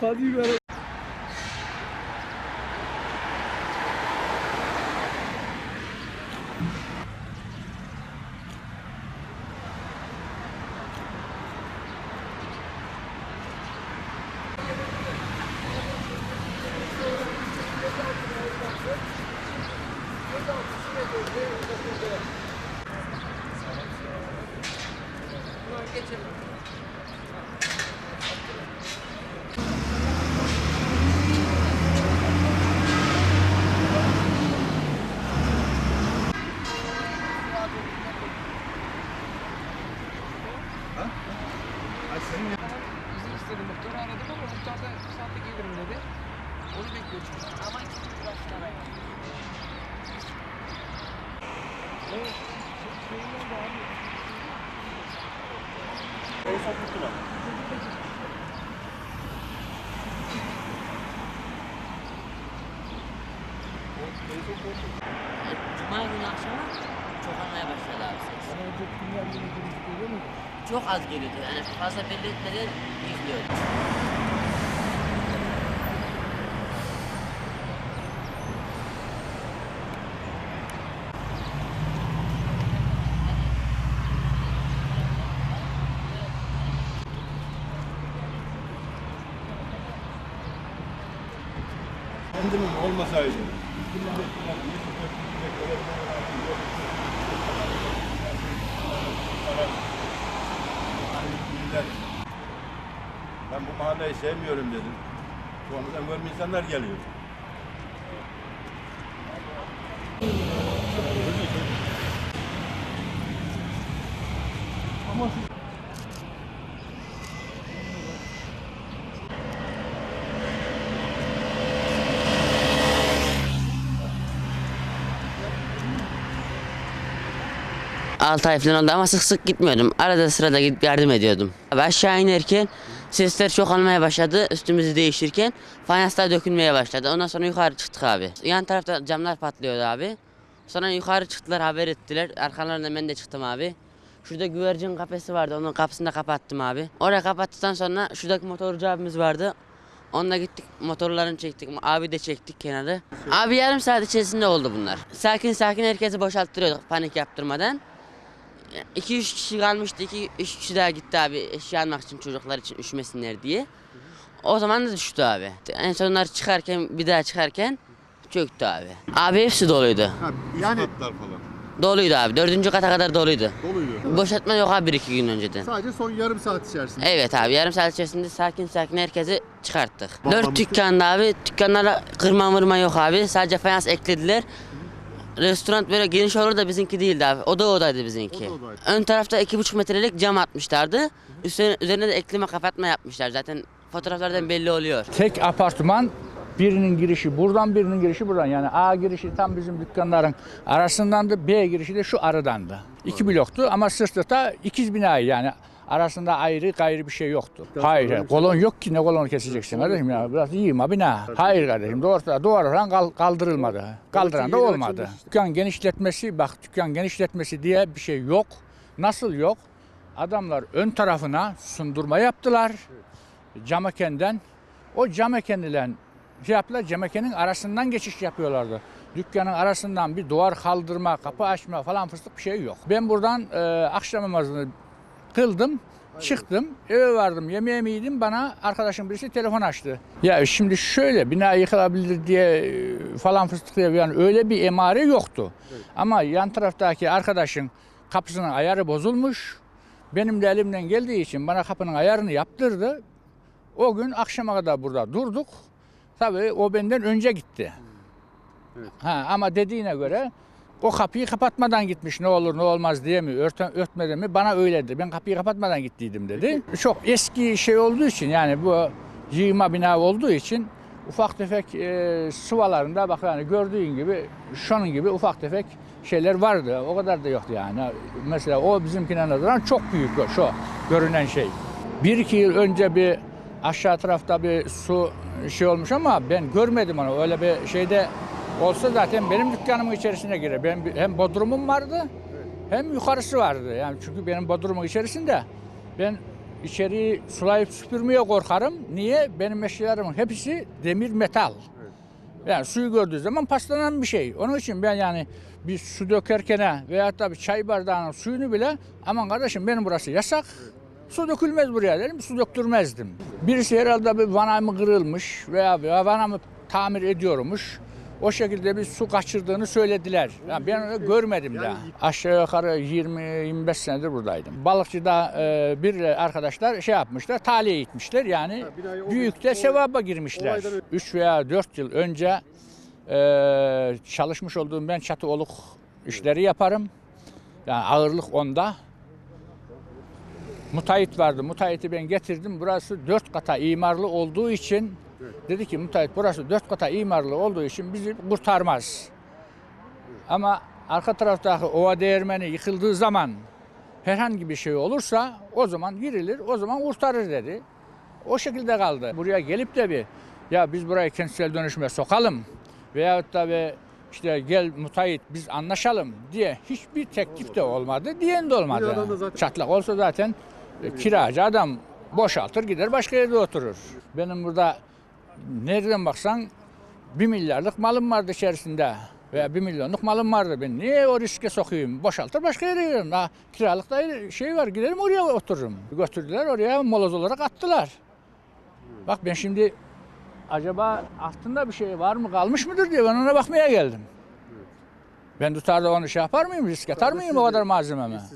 Hadi ver. Bizi bir saatte gelirim dedi. Onu bekliyoruz. Ama Cuma günü akşamı çok almaya başladı abi ses. Çok az geliyordu yani fazla belli etmeden yıkılıyordu. Kendimin olmasaydı. Ben bu mahalleyi sevmiyorum dedim. Sonradan görme insanlar geliyor. Altı ay falan oldu ama sık sık gitmiyordum. Arada sırada gidip yardım ediyordum. Abi aşağı inerken sesler çok olmaya başladı. Üstümüzü değiştirirken fayanslar dökülmeye başladı. Ondan sonra yukarı çıktık abi. Yan tarafta camlar patlıyordu abi. Sonra yukarı çıktılar haber ettiler. Arkalarından ben de çıktım abi. Şurada güvercin kafesi vardı. Onun kapısını da kapattım abi. Oraya kapattıktan sonra şuradaki motorcu abimiz vardı. Onunla gittik motorlarını çektik. Abi de çektik kenarı. Abi yarım saat içerisinde oldu bunlar. Sakin sakin herkesi boşalttırıyorduk panik yaptırmadan. 2-3 kişi kalmıştı. 2-3 kişi daha gitti abi eşya almak için çocuklar için üşümesinler diye. O zaman da düştü abi. En sonlar çıkarken bir daha çıkarken çöktü abi. Abi hepsi doluydu. Yani Katlar falan. Doluydu abi. Dördüncü kata kadar doluydu. doluydu. Boşaltma yok abi bir iki gün önceden. Sadece son yarım saat içerisinde. Evet abi yarım saat içerisinde sakin sakin herkesi çıkarttık. Dört dükkanda abi dükkanlara kırma mırma yok abi. Sadece fayans eklediler. Restoran böyle geniş olur da bizimki değildi abi. Oda odaydı bizimki. Oda odaydı. Ön tarafta iki buçuk metrelik cam atmışlardı. Üzerine, üzerine de ekleme kapatma yapmışlar. Zaten fotoğraflardan belli oluyor. Tek apartman birinin girişi buradan birinin girişi buradan. Yani A girişi tam bizim dükkanların arasındandı. B girişi de şu aradandı. İki bloktu ama sırtta ikiz bina yani arasında ayrı gayrı bir şey yoktu. Hayır, hayır. kolon yok ki ne kolonu keseceksin kardeşim ya. Biraz yığma bina. Hayır kardeşim doğru doğru falan kal- kaldırılmadı. Kaldıran da olmadı. Dükkan genişletmesi bak dükkan genişletmesi diye bir şey yok. Nasıl yok? Adamlar ön tarafına sundurma yaptılar. Camekenden. O camekendilen şey yaptılar. Camekenin arasından geçiş yapıyorlardı. Dükkanın arasından bir duvar kaldırma, kapı açma falan fıstık bir şey yok. Ben buradan e, akşam namazını kıldım. Çıktım, eve vardım, yemeğimi yedim. Bana arkadaşım birisi telefon açtı. Ya şimdi şöyle bina yıkılabilir diye e, falan fıstık diye yani öyle bir emare yoktu. Ama yan taraftaki arkadaşın kapısının ayarı bozulmuş. Benim de elimden geldiği için bana kapının ayarını yaptırdı. O gün akşama kadar burada durduk. Tabii o benden önce gitti. Ha, ama dediğine göre o kapıyı kapatmadan gitmiş ne olur ne olmaz diye mi örten, örtmeden mi bana öyle dedi. Ben kapıyı kapatmadan gittiydim dedi. Çok eski şey olduğu için yani bu yığma bina olduğu için ufak tefek e, sıvalarında bak yani gördüğün gibi şunun gibi ufak tefek şeyler vardı. O kadar da yoktu yani. Mesela o bizimkine nazaran çok büyük o, şu görünen şey. Bir iki yıl önce bir aşağı tarafta bir su şey olmuş ama ben görmedim onu. Öyle bir şeyde olsa zaten benim dükkanımın içerisine girer. Ben bir- hem bodrumum vardı hem yukarısı vardı. Yani çünkü benim bodrumun içerisinde ben içeriği sulayıp süpürmeye korkarım. Niye? Benim eşyalarımın hepsi demir metal. Yani suyu gördüğü zaman paslanan bir şey. Onun için ben yani bir su dökerken veyahut da bir çay bardağının suyunu bile aman kardeşim benim burası yasak. Su dökülmez buraya derim, su döktürmezdim. Birisi herhalde bir vanamı kırılmış veya, veya vanamı tamir ediyormuş. O şekilde bir su kaçırdığını söylediler. Yani ben onu görmedim de. Aşağı yukarı 20-25 senedir buradaydım. Balıkçıda e, bir arkadaşlar şey yapmışlar, taliye gitmişler. Yani büyük de sevaba girmişler. 3 veya 4 yıl önce e, çalışmış olduğum ben çatı oluk işleri yaparım. Yani ağırlık onda. Mutayit vardı. Mutayiti ben getirdim. Burası dört kata imarlı olduğu için dedi ki müteahhit burası dört kata imarlı olduğu için bizi kurtarmaz. Ama arka taraftaki ova değirmeni yıkıldığı zaman herhangi bir şey olursa o zaman girilir, o zaman kurtarır dedi. O şekilde kaldı. Buraya gelip de bir ya biz burayı kentsel dönüşüme sokalım veyahut da bir işte gel müteahhit biz anlaşalım diye hiçbir teklif de olmadı, diyen de olmadı. zaten- Çatlak olsa zaten e, kiracı adam boşaltır gider başka yerde oturur. Benim burada nereden baksan bir milyarlık malım vardı içerisinde veya bir milyonluk malım vardı. Ben niye o riske sokayım? Boşaltır başka yere giderim. Daha kiralık da şey var giderim oraya otururum. Götürdüler oraya moloz olarak attılar. Bak ben şimdi acaba altında bir şey var mı kalmış mıdır diye ben ona bakmaya geldim. Ben tutar da onu şey yapar mıyım risk atar mıyım o kadar malzememe?